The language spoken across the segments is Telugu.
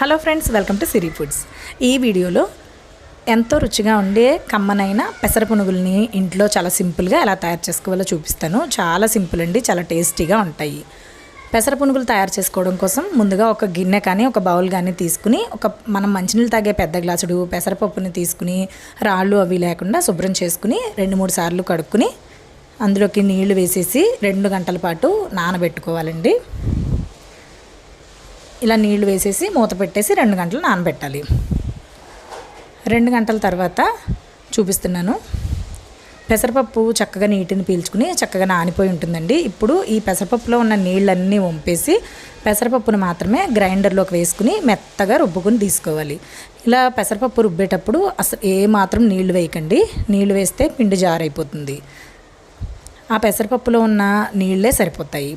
Hello friends welcome to Siri foods ఈ వీడియోలో ఎంతో రుచిగా ఉండే కమ్మనైన పెసర పునుగుల్ని ఇంట్లో చాలా సింపుల్గా ఎలా తయారు చేసుకోవాలో చూపిస్తాను. చాలా సింపుల్ అండి చాలా టేస్టీగా ఉంటాయి. పెసర పునుగులు తయారు చేసుకోవడం కోసం ముందుగా ఒక గిన్నె కానీ ఒక బౌల్ కానీ తీసుకుని ఒక మనం మంచినీళ్ళు తాగే పెద్ద గ్లాసుడు పెసరపప్పుని తీసుకుని రాళ్ళు అవి లేకుండా శుభ్రం చేసుకుని రెండు మూడు సార్లు కడుక్కుని అందులోకి నీళ్ళు వేసేసి రెండు గంటల పాటు నానబెట్టుకోవాలండి. ఇలా నీళ్ళు వేసేసి మూత పెట్టేసి రెండు గంటలు నానబెట్టాలి. రెండు గంటల తర్వాత చూపిస్తున్నాను. పెసరపప్పు చక్కగా నీటిని పీల్చుకుని చక్కగా నానిపోయి ఉంటుందండి. ఇప్పుడు ఈ పెసరపప్పులో ఉన్న నీళ్ళన్నీ వంపేసి పెసరపప్పును మాత్రమే గ్రైండర్లోకి వేసుకుని మెత్తగా రుబ్బుకుని తీసుకోవాలి. ఇలా పెసరపప్పు రుబ్బేటప్పుడు అసలు ఏ మాత్రం నీళ్ళు వేయకండి. నీళ్ళు వేస్తే పిండి జారైపోతుంది. ఆ పెసరపప్పులో ఉన్న నీళ్ళే సరిపోతాయి.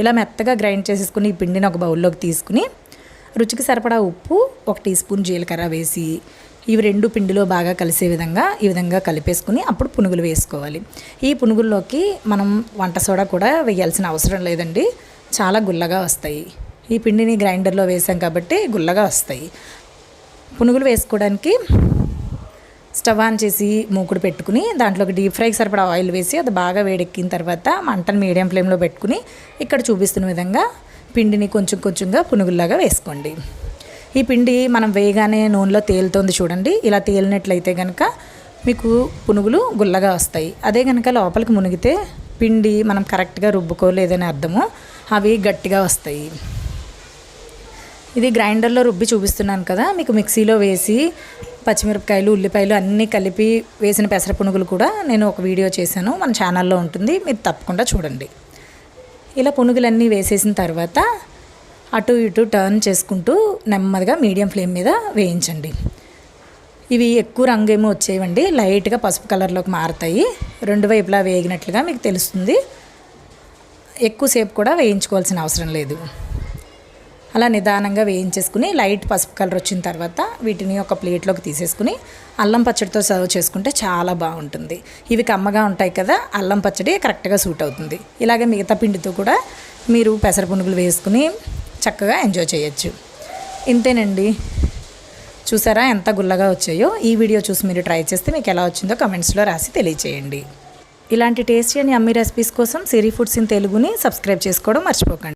ఇలా మెత్తగా గ్రైండ్ చేసేసుకుని ఈ పిండిని ఒక బౌల్లోకి తీసుకుని రుచికి సరిపడా ఉప్పు ఒక టీ స్పూన్ జీలకర్ర వేసి ఇవి రెండు పిండిలో బాగా కలిసే విధంగా ఈ విధంగా కలిపేసుకుని అప్పుడు పునుగులు వేసుకోవాలి. ఈ పునుగుల్లోకి మనం వంట సోడా కూడా వేయాల్సిన అవసరం లేదండి. చాలా గుల్లగా వస్తాయి. ఈ పిండిని గ్రైండర్లో వేసాం కాబట్టి గుల్లగా వస్తాయి. పునుగులు వేసుకోవడానికి స్టవ్ ఆన్ చేసి మూకుడు పెట్టుకుని దాంట్లోకి డీప్ ఫ్రైకి సరిపడా ఆయిల్ వేసి అది బాగా వేడెక్కిన తర్వాత మంటను మీడియం ఫ్లేమ్లో పెట్టుకుని ఇక్కడ చూపిస్తున్న విధంగా పిండిని కొంచెం కొంచెంగా పునుగుల్లాగా వేసుకోండి. ఈ పిండి మనం వేయగానే నూనెలో తేలుతోంది చూడండి. ఇలా తేలినట్లయితే కనుక మీకు పునుగులు గుల్లగా వస్తాయి. అదే కనుక లోపలికి మునిగితే పిండి మనం కరెక్ట్గా రుబ్బుకోలేదని అర్థము. అవి గట్టిగా వస్తాయి. ఇది గ్రైండర్లో రుబ్బి చూపిస్తున్నాను కదా మీకు మిక్సీలో వేసి పచ్చిమిరపకాయలు ఉల్లిపాయలు అన్నీ కలిపి వేసిన పెసర పునుగులు కూడా నేను ఒక వీడియో చేశాను మన ఛానల్లో ఉంటుంది మీరు తప్పకుండా చూడండి. ఇలా పునుగులన్నీ వేసేసిన తర్వాత అటు ఇటు టర్న్ చేసుకుంటూ నెమ్మదిగా మీడియం ఫ్లేమ్ మీద వేయించండి. ఇవి ఎక్కువ రంగు ఏమో వచ్చేవండి లైట్గా పసుపు కలర్లోకి మారుతాయి రెండు వైపులా వేగినట్లుగా మీకు తెలుస్తుంది. ఎక్కువసేపు కూడా వేయించుకోవాల్సిన అవసరం లేదు. అలా నిదానంగా వేయించేసుకుని లైట్ పసుపు కలర్ వచ్చిన తర్వాత వీటిని ఒక ప్లేట్లోకి తీసేసుకుని అల్లం పచ్చడితో సర్వ్ చేసుకుంటే చాలా బాగుంటుంది. ఇవి కమ్మగా ఉంటాయి కదా అల్లం పచ్చడి కరెక్ట్గా సూట్ అవుతుంది. ఇలాగే మిగతా పిండితో కూడా మీరు పెసర పునుగులు వేసుకుని చక్కగా ఎంజాయ్ చేయొచ్చు. ఇంతేనండి. చూసారా ఎంత గుల్లగా వచ్చాయో? ఈ వీడియో చూసి మీరు ట్రై చేస్తే మీకు ఎలా వచ్చిందో కమెంట్స్లో రాసి తెలియచేయండి. ఇలాంటి టేస్టీ అని అమ్మి రెసిపీస్ కోసం సిరీ ఫుడ్స్ ఇన్ తెలుగుని సబ్స్క్రైబ్ చేసుకోవడం మర్చిపోకండి.